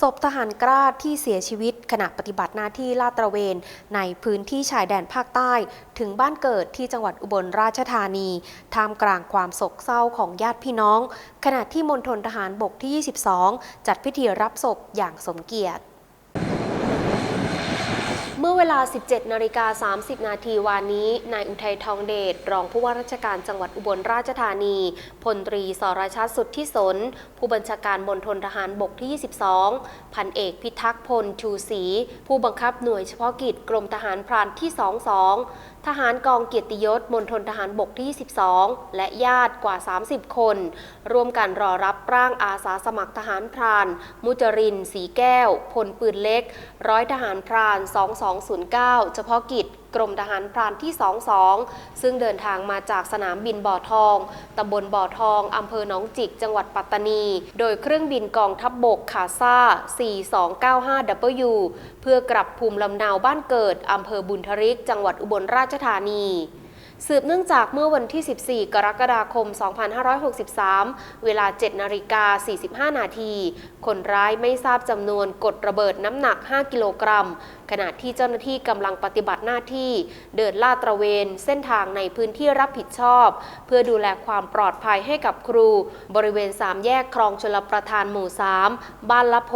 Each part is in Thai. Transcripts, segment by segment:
ศพทหารกล้าที่เสียชีวิตขณะปฏิบัติหน้าที่ลาดตระเวน ในพื้นที่ชายแดนภาคใต้ ถึงบ้านเกิดที่จังหวัดอุบลราชธานีท่ามกลางความโศกเศร้าของญาติพี่น้อง ขณะที่มณฑลทหารบกที่ 22 จัดพิธีรับศพอย่างสมเกียรติ เมื่อเวลา 17 นาฬิกา 30 นาทีวานนี้ นายอุทัยทองเดช รองผู้ว่าราชการจังหวัดอุบลราชธานี พลตรีสรชาติสุดทธิสน ผู้บัญชาการมณฑลทหารบกที่ 22 พันเอกพิทักษ์พลชูศรี ผู้บังคับหน่วยเฉพาะกิจกรมทหารพรานที่ 22 ทหารกองเกียรติยศมณฑลทหารบกที่ 22 และญาติกว่า 30 คน ร่วมกันรอรับร่างอาสาสมัครทหารพราน มุจริน สีแก้ว พลปืนเล็ก ร้อยทหารพราน 22 209 เฉพาะกิจกรมทหารพรานที่ 22 ซึ่งเดินทางมาจากสนามบินบ่อทอง ตำบลบ่อทอง อำเภอหนองจิก จังหวัดปัตตานี โดยเครื่องบินกองทัพบบกขาซ่า 4295W เพื่อกลับภูมิลำเนาบ้านเกิด อำเภอบุญทริก จังหวัดอุบลราชธานีสืบเนื่องจากเมื่อวันที่ 14 กรกฎาคม 2563 เวลา 7 นาฬิกา 45 นาที คนร้ายไม่ทราบจำนวนกดระเบิดน้ำหนัก 5 กิโลกรัมขณะที่เจ้าหน้าที่กำลังปฏิบัติหน้าที่ เดินลาดตระเวน เส้นทางในพื้นที่รับผิดชอบ เพื่อดูแลความปลอดภัยให้กับครู บริเวณ 3 แยกคลองชลประทานหมู่ 3 บ้านละโพ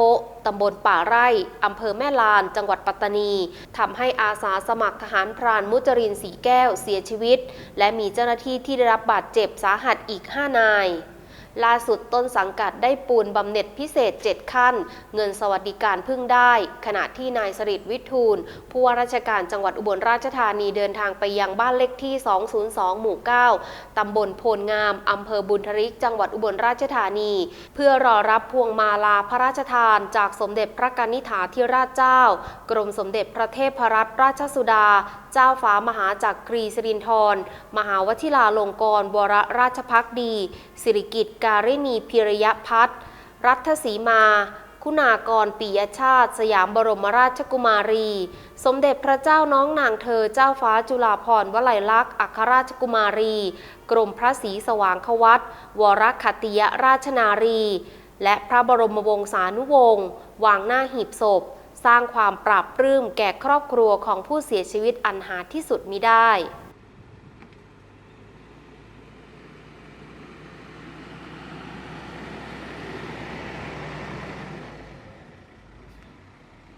ตำบลป่าไร่ อำเภอแม่ลาน จังหวัดปัตตานี ทำให้อาสาสมัครทหารพรานมุจรินสีแก้วเสียชีวิต และมีเจ้าหน้าที่ที่ได้รับบาดเจ็บสาหัสอีก 5 นาย ล่าสุดต้นสังกัดได้ปูนบำเหน็จพิเศษ 7 ขั้น เงินสวัสดิการพึ่งได้ ขณะที่นายสริตวิทูล ผู้ว่าราชการจังหวัดอุบลราชธานีเดินทางไปยังบ้านเลขที่ 202 หมู่ 9 ตำบลโพลงาม อำเภอบุญทริก จังหวัดอุบลราชธานี เพื่อรอรับพวงมาลาพระราชทาน จากสมเด็จพระกนิษฐาธิราชเจ้า กรมสมเด็จพระเทพรัตนราชสุดาเจ้าฟ้ามหาจักรีสิรินธรมหาวชิราลงกรณวรราชพักดี สิริกิตการินีพิริยพัฒรัฐสีมา คุณากรปิยชาติ สยามบรมราชกุมารี สมเด็จพระเจ้าน้องนางเธอเจ้าฟ้าจุฬาภรณ์วลัยลักษณ์อัครราชกุมารี กรมพระศรีสว่างควัตวรคติยราชนารี และพระบรมวงศานุวงศ์วางหน้าหีบศพ สร้างความปราบปลื้มแก่ครอบครัวของผู้เสียชีวิตอันหาที่สุดมิได้